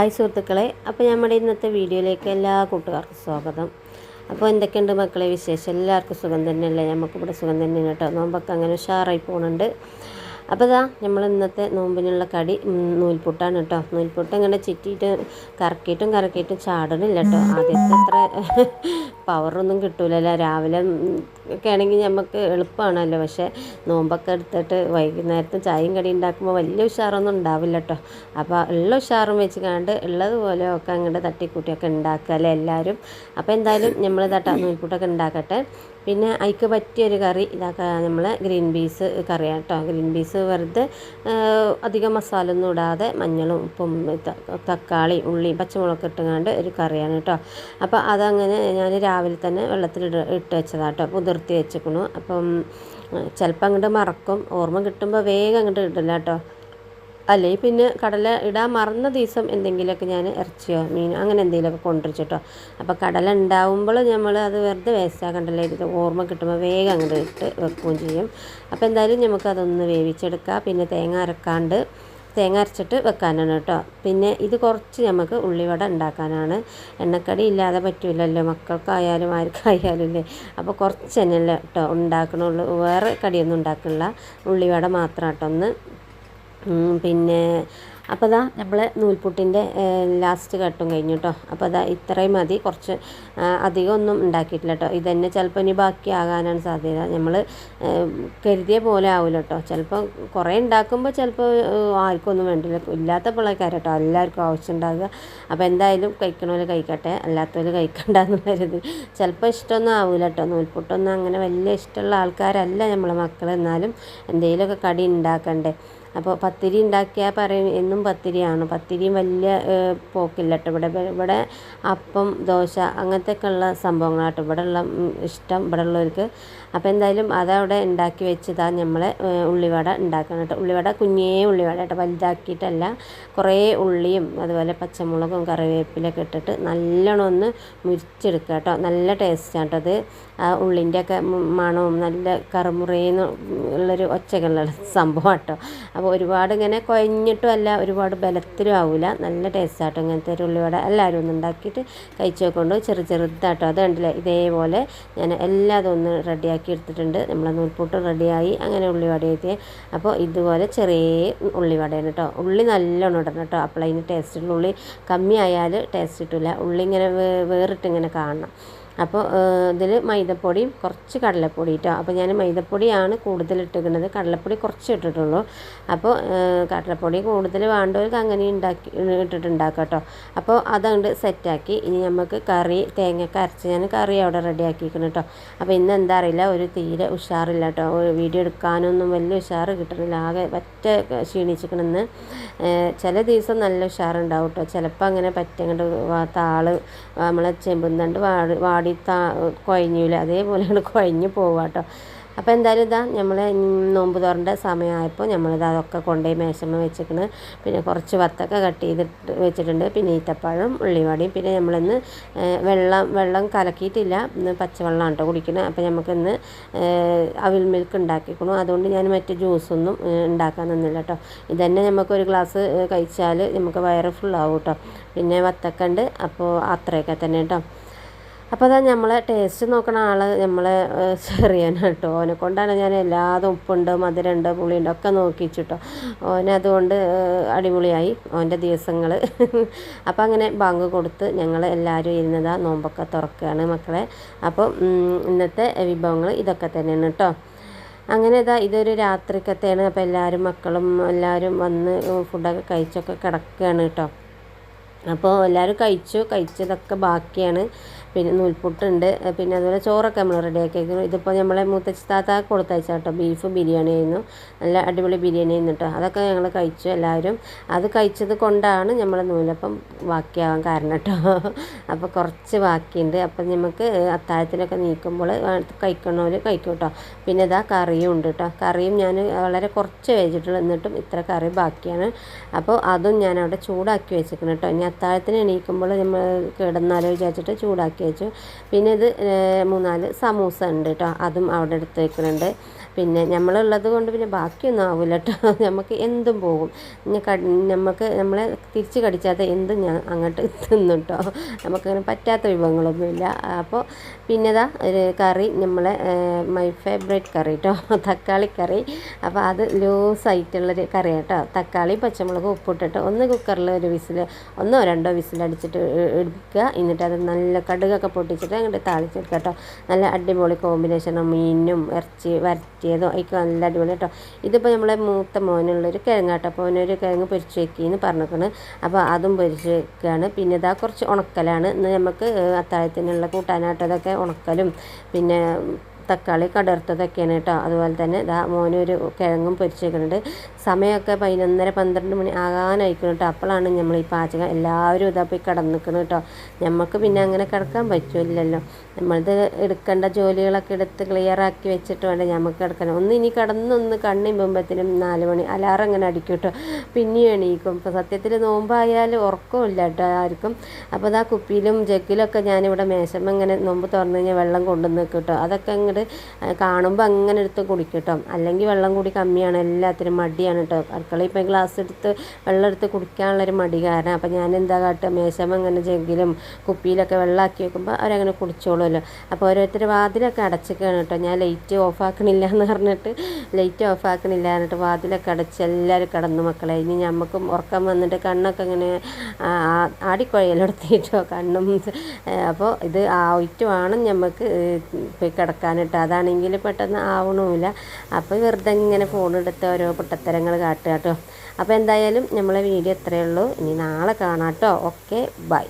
Hi സുഹൃത്തുക്കളെ അപ്പോൾ നമ്മുടെ ഇന്നത്തെ വീഡിയോയിലേക്ക് എല്ലാ കൂട്ടുകാർക്കും സ്വാഗതം. അപ്പോൾ എന്തൊക്കെയുണ്ട് മക്കളെ വിശേഷം? എല്ലാവർക്കും സുഖം തന്നെയല്ലേ? നമുക്കിവിടെ സുഖം തന്നെയാണ് കേട്ടോ. നോമ്പൊക്കെ അങ്ങനെ ഉഷാറായി പോകുന്നുണ്ട് അപ്പോൾ ഇതാ നമ്മൾ ഇന്നത്തെ നോമ്പിനുള്ള കടി നൂൽപുട്ടാണ് കേട്ടോ. നൂൽപുട്ട് ഇങ്ങനെ ചുറ്റിയിട്ട് കറക്കിയിട്ടും കറക്കിയിട്ടും ചാടണില്ല കേട്ടോ. ആദ്യത്തെ അത്ര പവറൊന്നും കിട്ടൂലല്ലോ. രാവിലെ ഒക്കെ ആണെങ്കിൽ നമുക്ക് എളുപ്പമാണല്ലോ പക്ഷേ നോമ്പൊക്കെ എടുത്തിട്ട് വൈകുന്നേരത്ത് ചായയും കടി ഉണ്ടാക്കുമ്പോൾ വലിയ ഉഷാറൊന്നും ഉണ്ടാവില്ല കേട്ടോ. അപ്പോൾ ഉള്ള ഉഷാറും വെച്ച് കണ്ട് ഉള്ളതുപോലെ ഒക്കെ അങ്ങോട്ട് തട്ടിക്കൂട്ടിയൊക്കെ ഉണ്ടാക്കുക അല്ലേ എല്ലാവരും അപ്പോൾ എന്തായാലും നമ്മൾ തട്ട നൂൽപുട്ടൊക്കെ ഉണ്ടാക്കട്ടെ. പിന്നെ അതിക്ക് പറ്റിയൊരു കറി ഇതാക്കുക നമ്മൾ ഗ്രീൻ പീസ് കറിയാണ് കേട്ടോ ഗ്രീൻ പീസ് വെറുതെ അധികം മസാല ഒന്നും ഇടാതെ മഞ്ഞളും ഉപ്പും തക്കാളി ഉള്ളി പച്ചമുളക് ഇട്ടുകൊണ്ട് ഒരു കറിയാണ് കേട്ടോ അപ്പോൾ അതങ്ങനെ ഞാൻ രാവിലെ തന്നെ വെള്ളത്തിൽ ഇട- ഇട്ട് വെച്ചതാണ് കേട്ടോ കുതിർത്തി വെച്ചേക്കണു. അപ്പം ചിലപ്പോൾ അങ്ങോട്ട് മറക്കും. ഓർമ്മ കിട്ടുമ്പോൾ വേഗം അങ്ങോട്ട് ഇടില്ല കേട്ടോ അല്ലെങ്കിൽ പിന്നെ കടല ഇടാൻ മറന്ന ദിവസം എന്തെങ്കിലുമൊക്കെ ഞാൻ ഇറച്ചിയോ മീൻ അങ്ങനെ എന്തെങ്കിലുമൊക്കെ കൊണ്ടുവച്ചിട്ടോ അപ്പോൾ കടല ഉണ്ടാവുമ്പോൾ നമ്മൾ അത് വെറുതെ വേസ്റ്റ് ആക്കണ്ടല്ലോ. ഇത് ഓർമ്മ കിട്ടുമ്പോൾ വേഗം അങ്ങോട്ട് ഇട്ട് വെക്കുകയും ചെയ്യും. അപ്പോൾ എന്തായാലും നമുക്കതൊന്ന് വേവിച്ചെടുക്കാം. പിന്നെ തേങ്ങ അരക്കാണ്ട് തേങ്ങ അരച്ചിട്ട് വെക്കാനാണ് കേട്ടോ. പിന്നെ ഇത് കുറച്ച് നമുക്ക് ഉള്ളിവട ഉണ്ടാക്കാനാണ്. എണ്ണക്കടി ഇല്ലാതെ പറ്റൂലല്ലോ. മക്കൾക്കായാലും ആർക്കായാലും ഇല്ലേ അപ്പോൾ കുറച്ച് തന്നെയല്ലേ കേട്ടോ ഉണ്ടാക്കണുള്ളൂ. വേറെ കടിയൊന്നും ഉണ്ടാക്കണില്ല. ഉള്ളിവട മാത്രം കേട്ടോ ഒന്ന് പിന്നെ അപ്പോൾ അതാ നമ്മൾ നൂൽപുട്ടിന്റെ ലാസ്റ്റ് ഘട്ടം കഴിഞ്ഞു കേട്ടോ അപ്പോൾ അതാ ഇത്രയും മതി. കുറച്ച് അധികം ഒന്നും ഉണ്ടാക്കിയിട്ടില്ല കേട്ടോ ഇതന്നെ ചിലപ്പോൾ ഇനി ബാക്കിയാകാനാണ് സാധ്യത. നമ്മൾ കരുതിയ പോലെ ആവില്ല കേട്ടോ ചിലപ്പോൾ കുറേ ഉണ്ടാക്കുമ്പോൾ ചിലപ്പോൾ ആർക്കൊന്നും വേണ്ടില്ല. ഇല്ലാത്തപ്പോഴേക്കാരം കേട്ടോ എല്ലാവർക്കും ആവശ്യം ഉണ്ടാകുക അപ്പോൾ എന്തായാലും കഴിക്കണവർ കഴിക്കട്ടെ. അല്ലാത്തവർ കരുതി. ചിലപ്പോൾ ഇഷ്ടമൊന്നും ആവില്ല കേട്ടോ നൂൽപുട്ടൊന്നും അങ്ങനെ വലിയ ഇഷ്ടമുള്ള ആൾക്കാരല്ല നമ്മളെ മക്കൾ എന്നാലും എന്തെങ്കിലുമൊക്കെ കടി ഉണ്ടാക്കണ്ടേ അപ്പോൾ പത്തിരി ഉണ്ടാക്കിയാൽ പറയും എന്നും പത്തിരിയാണ്. പത്തിരിയും വലിയ പോക്കില്ല കേട്ടോ ഇവിടെ ഇവിടെ അപ്പം ദോശ അങ്ങനത്തെയൊക്കെ ഉള്ള സംഭവങ്ങളാട്ടോ. ഇവിടെ ഉള്ള ഇഷ്ടം ഇവിടെ ഉള്ളവർക്ക്. അപ്പോൾ എന്തായാലും അതവിടെ ഉണ്ടാക്കി വെച്ചതാ നമ്മൾ ഉള്ളിവട ഉണ്ടാക്കണം കേട്ടോ. ഉള്ളിവട കുഞ്ഞേ ഉള്ളിവട കേട്ടോ. വലുതാക്കിയിട്ടല്ല. കുറേ ഉള്ളിയും അതുപോലെ പച്ചമുളകും കറിവേപ്പിലൊക്കെ ഇട്ടിട്ട് നല്ലോണം ഒന്ന് മുരിച്ചെടുക്കുക കേട്ടോ. നല്ല ടേസ്റ്റാണ് കേട്ടോ അത്. ആ മണവും നല്ല കറുമുറേന്ന് ഉള്ളൊരു ഒച്ചകളുള്ള സംഭവം കേട്ടോ അപ്പോൾ ഒരുപാട് ഇങ്ങനെ കുഴഞ്ഞിട്ടും അല്ല ഒരുപാട് ബലത്തിലും ആവില്ല നല്ല ടേസ്റ്റാട്ടോ ഇങ്ങനത്തെ ഒരു ഉള്ളിവട എല്ലാവരും ഒന്ന് ഉണ്ടാക്കിയിട്ട് കഴിച്ച് വെക്കൊണ്ട് ചെറു ചെറുതാട്ടോ. അത് ഇതേപോലെ ഞാൻ എല്ലാതും ഒന്ന് റെഡിയാക്കി എടുത്തിട്ടുണ്ട്. നമ്മളെ നൂൽപ്പൂട്ട് റെഡിയായി അങ്ങനെ ഉള്ളിവട ഉള്ളിവടയൊക്കെ അപ്പോൾ ഇതുപോലെ ചെറിയ ഉള്ളിവടയാണ് കേട്ടോ ഉള്ളി നല്ലോണം ഇടണം കേട്ടോ അപ്പോൾ അതിന് ടേസ്റ്റുള്ള ഉള്ളി കമ്മിയായാൽ ടേസ്റ്റ് കിട്ടില്ല ഉള്ളി ഇങ്ങനെ വേറിട്ട് ഇങ്ങനെ കാണണം. അപ്പോൾ ഇതിൽ മൈദപ്പൊടിയും കുറച്ച് കടലപ്പൊടി കേട്ടോ അപ്പോൾ ഞാൻ മൈദപ്പൊടിയാണ് കൂടുതൽ ഇട്ടിരിക്കുന്നത്. കടലപ്പൊടി കുറച്ച് ഇട്ടിട്ടുള്ളൂ. അപ്പോൾ കടലപ്പൊടി കൂടുതൽ വേണ്ടവർക്ക് അങ്ങനെ ഉണ്ടാക്കി ഇട്ടിട്ടുണ്ടാക്കാം കേട്ടോ. അപ്പോൾ അതങ്ങോട്ട് സെറ്റാക്കി. ഇനി നമുക്ക് കറി തേങ്ങയൊക്കെ അരച്ച് ഞാൻ കറി അവിടെ റെഡിയാക്കിയിരിക്കണം കേട്ടോ. അപ്പോൾ ഇന്ന് എന്താ അറിയില്ല. ഒരു തീരെ ഉഷാറില്ല കേട്ടോ. വീഡിയോ എടുക്കാനൊന്നും വലിയ ഉഷാർ കിട്ടണില്ല. ആകെ പറ്റ ക്ഷീണിച്ചിരിക്കണമെന്ന് ചില ദിവസം നല്ല ഉഷാറുണ്ടാവും കേട്ടോ. ചിലപ്പോൾ അങ്ങനെ പറ്റങ്ങോട്ട് താൾ നമ്മളെ ചെമ്പുന്നണ്ട് വാടി വാടി താ കുഴഞ്ഞൂല അതേപോലെയാണ് കുഴഞ്ഞു പോവുക കേട്ടോ അപ്പോൾ എന്തായാലും ഇതാ നമ്മൾ നോമ്പ് തുറന്റെ സമയമായപ്പോൾ നമ്മളിത് അതൊക്കെ കൊണ്ടുപോയി മേശമ്മ വെച്ചിക്കണ്. പിന്നെ കുറച്ച് വത്തൊക്കെ കട്ട് ചെയ്തിട്ട് വെച്ചിട്ടുണ്ട്. പിന്നെ ഈത്തപ്പഴം ഉള്ളിവടയും. പിന്നെ നമ്മളിന്ന് വെള്ളം വെള്ളം കലക്കിയിട്ടില്ല ഇന്ന് പച്ചവെള്ളമാണ് കേട്ടോ കുടിക്കുന്നത് അപ്പോൾ നമുക്കിന്ന് അവിൽ മിൽക്ക് ഉണ്ടാക്കിക്കണു അതുകൊണ്ട് ഞാൻ മറ്റ് ജ്യൂസൊന്നും ഉണ്ടാക്കാൻ നിന്നില്ല കേട്ടോ ഇതന്നെ നമുക്ക് ഒരു ഗ്ലാസ് കഴിച്ചാൽ നമുക്ക് വയറ് ഫുള്ളാവും കേട്ടോ പിന്നെ വത്തൊക്കെ ഉണ്ട് അപ്പോൾ അത്രയൊക്കെ തന്നെ കേട്ടോ അപ്പോൾ അതാ നമ്മളെ ടേസ്റ്റ് നോക്കണ ആൾ നമ്മളെ ചെറിയനാണ് കേട്ടോ ഓനെ കൊണ്ടാണ് ഞാൻ എല്ലാതും ഉപ്പുണ്ട് മധുരമുണ്ട് പുളിയുണ്ട് ഒക്കെ നോക്കിച്ചിട്ടോ. ഓനെ അതുകൊണ്ട് അടിപൊളിയായി ഓന്റെ ദിവസങ്ങൾ അപ്പോൾ അങ്ങനെ ബാങ്ക് കൊടുത്ത് ഞങ്ങൾ എല്ലാവരും ഇരുന്നതാ നോമ്പൊക്കെ തുറക്കുകയാണ് മക്കളെ. അപ്പോൾ ഇന്നത്തെ വിഭവങ്ങൾ ഇതൊക്കെ തന്നെയാണ് കേട്ടോ അങ്ങനെ ഇതാ ഇതൊരു രാത്രിക്കത്തെയാണ് അപ്പോൾ എല്ലാവരും മക്കളും എല്ലാവരും വന്ന് ഫുഡൊക്കെ കഴിച്ചൊക്കെ കിടക്കുകയാണ് കേട്ടോ അപ്പോൾ എല്ലാവരും കഴിച്ചു കഴിച്ചതൊക്കെ ബാക്കിയാണ്. പിന്നെ നൂൽപുട്ടുണ്ട്. പിന്നെ അതുപോലെ ചോറൊക്കെ നമ്മൾ റെഡിയാക്കി ആക്കിയിരിക്കുന്നു ഇതിപ്പോൾ നമ്മളെ മൂത്തച്ഛ താത്ത കൊടുത്തയച്ച കേട്ടോ. ബീഫ് ബിരിയാണി ആയിരുന്നു. നല്ല അടിപൊളി ബിരിയാണി ആയിരുന്നു കേട്ടോ. അതൊക്കെ ഞങ്ങൾ കഴിച്ചു എല്ലാവരും. അത് കഴിച്ചത് കൊണ്ടാണ് നമ്മൾ നൂലപ്പം ബാക്കിയാവാൻ കാരണം കേട്ടോ. അപ്പോൾ കുറച്ച് ബാക്കിയുണ്ട്. അപ്പം നമുക്ക് അത്താഴത്തിനൊക്കെ നീക്കുമ്പോൾ കഴിക്കണവർ കഴിക്കും കേട്ടോ. പിന്നെ ഇതാ കറിയും ഉണ്ട് കേട്ടോ. കറിയും ഞാൻ വളരെ കുറച്ച് വെച്ചിട്ടുള്ളൂ. എന്നിട്ടും ഇത്ര കറി ബാക്കിയാണ്. അപ്പോൾ അതും ഞാൻ അവിടെ ചൂടാക്കി വെച്ചിരിക്കണം കേട്ടോ. ഇനി അത്താഴത്തിന് എണീക്കുമ്പോൾ നമ്മൾ കിടന്നാലോ വിചാരിച്ചിട്ട് ചൂടാക്കി വെച്ചു. പിന്നെ ഇത് മൂന്നാൽ സമൂസ ഉണ്ട് കേട്ടോ അതും അവിടെ എടുത്ത് വെക്കുന്നുണ്ട് പിന്നെ നമ്മളുള്ളത് കൊണ്ട് പിന്നെ ബാക്കിയൊന്നും ആവില്ല കേട്ടോ നമുക്ക് എന്തും പോകും. നമുക്ക് നമ്മളെ തിരിച്ച് കടിച്ചാത്ത എന്തും ഞാൻ അങ്ങോട്ട് തിന്നും കേട്ടോ നമുക്കങ്ങനെ പറ്റാത്ത വിഭവങ്ങളൊന്നുമില്ല. അപ്പോൾ പിന്നെതാ ഒരു കറി നമ്മളെ മൈ ഫേവറേറ്റ് കറി കേട്ടോ തക്കാളി കറി. അപ്പോൾ അത് ലൂസായിട്ടുള്ളൊരു കറി കേട്ടോ തക്കാളി പച്ചമുളക് ഉപ്പിട്ടിട്ട് ഒന്ന് കുക്കറിൽ ഒരു വിസിൽ ഒന്നോ രണ്ടോ വിസിലടിച്ചിട്ട് എടുക്കുക എന്നിട്ട് അത് നല്ല കടുകൊക്കെ പൊട്ടിച്ചിട്ട് അങ്ങോട്ട് താളിച്ചെടുക്കുക കേട്ടോ നല്ല അടിപൊളി കോമ്പിനേഷനും മീനും ഇറച്ചി വരട്ടിയതും ഒക്കെ നല്ല അടിപൊളി കേട്ടോ ഇതിപ്പോൾ നമ്മളെ മൂത്ത മോനുള്ളൊരു കിഴങ്ങാട്ടോ. അപ്പോൾ അവനൊരു കിഴങ്ങ് പൊരിച്ച് വെക്കിന്ന് പറഞ്ഞിരിക്കണ് അപ്പോൾ അതും പൊരിച്ച് വെക്കുകയാണ് പിന്നെ ഇതാ കുറച്ച് ഉണക്കലാണ്. ഇന്ന് നമുക്ക് അത്താഴത്തിനുള്ള കൂട്ടാനായിട്ട് അതൊക്കെ ഉണക്കലും പിന്നെ തക്കാളി കടർത്തതൊക്കെയാണ് കേട്ടോ. അതുപോലെ തന്നെ ഇതാ മോനൊരു കിഴങ്ങും പൊരിച്ചേക്കുന്നുണ്ട് സമയമൊക്കെ പതിനൊന്നര പന്ത്രണ്ട് മണി ആകാനായിരിക്കും കേട്ടോ. അപ്പോഴാണ് നമ്മൾ ഈ പാചകം എല്ലാവരും ഇതാ പോയി കിടന്നിക്കണം കേട്ടോ. നമുക്ക് പിന്നെ അങ്ങനെ കിടക്കാൻ പറ്റില്ലല്ലോ. നമ്മളിത് എടുക്കേണ്ട ജോലികളൊക്കെ എടുത്ത് ക്ലിയറാക്കി വെച്ചിട്ട് വേണ്ട നമുക്ക് കിടക്കണം. ഒന്ന് ഇനി കിടന്നൊന്ന് കണ്ണിമ്പുമ്പത്തിനും നാല് മണി അലാറം അങ്ങനെ അടിക്കും കേട്ടോ. പിന്നെയും എണീക്കും. ഇപ്പോൾ സത്യത്തിൽ നോമ്പായാൽ ഉറക്കമില്ല കേട്ടോ ആർക്കും. അപ്പോൾ അതാ കുപ്പിയിലും ജഗ്ഗിലൊക്കെ ഞാനിവിടെ മേശമ്മ ഇങ്ങനെ നോമ്പ് തുറന്നു കഴിഞ്ഞാൽ വെള്ളം കൊണ്ടുവന്ന് നിൽക്കും കേട്ടോ. അതൊക്കെ അങ്ങോട്ട് കാണുമ്പോൾ അങ്ങനെ എടുത്ത് കുടിക്കും കേട്ടോ അല്ലെങ്കിൽ വെള്ളം കൂടി കമ്മിയാണ് എല്ലാത്തിനും മടിയാണ് കേട്ടോ അടുക്കളയിൽ ഇപ്പോൾ ഗ്ലാസ് എടുത്ത് വെള്ളം എടുത്ത് കുടിക്കാനുള്ളൊരു മടി കാരണം അപ്പോൾ ഞാൻ എന്താ കാട്ടുക മേശം അങ്ങനെ ജഗ്ഗിലും കുപ്പിയിലൊക്കെ വെള്ളമാക്കി വെക്കുമ്പോൾ അവരങ്ങനെ കുടിച്ചോളുമല്ലോ. അപ്പോൾ ഓരോരുത്തർ വാതിലൊക്കെ അടച്ചിക്കാണ് കേട്ടോ ഞാൻ ലൈറ്റ് ഓഫ് ആക്കണില്ല എന്ന് പറഞ്ഞിട്ട് ലൈറ്റ് ഓഫ് ആക്കണില്ല എന്നിട്ട് വാതിലൊക്കെ അടച്ച് എല്ലാവരും കിടന്നു മക്കളെ. ഇനി ഞമ്മക്കും ഉറക്കം വന്നിട്ട് കണ്ണൊക്കെ ഇങ്ങനെ ആടിക്കുഴയിലെടുത്തിട്ടോ കണ്ണും അപ്പോൾ ഇത് ആയിട്ട് വേണം ഞമ്മക്ക് കിടക്കാനിട്ട് അതാണെങ്കിൽ പെട്ടെന്ന് ആവണമില്ല അപ്പോൾ വെറുതെ ഇങ്ങനെ ഫോൺ എടുത്ത് ഓരോ പൊട്ടത്തരങ്ങൾ കാട്ടുക കേട്ടോ. അപ്പോൾ എന്തായാലും നമ്മളെ വീഡിയോ ഇത്രയേ ഉള്ളൂ. ഇനി നാളെ കാണാം കേട്ടോ. Okay bye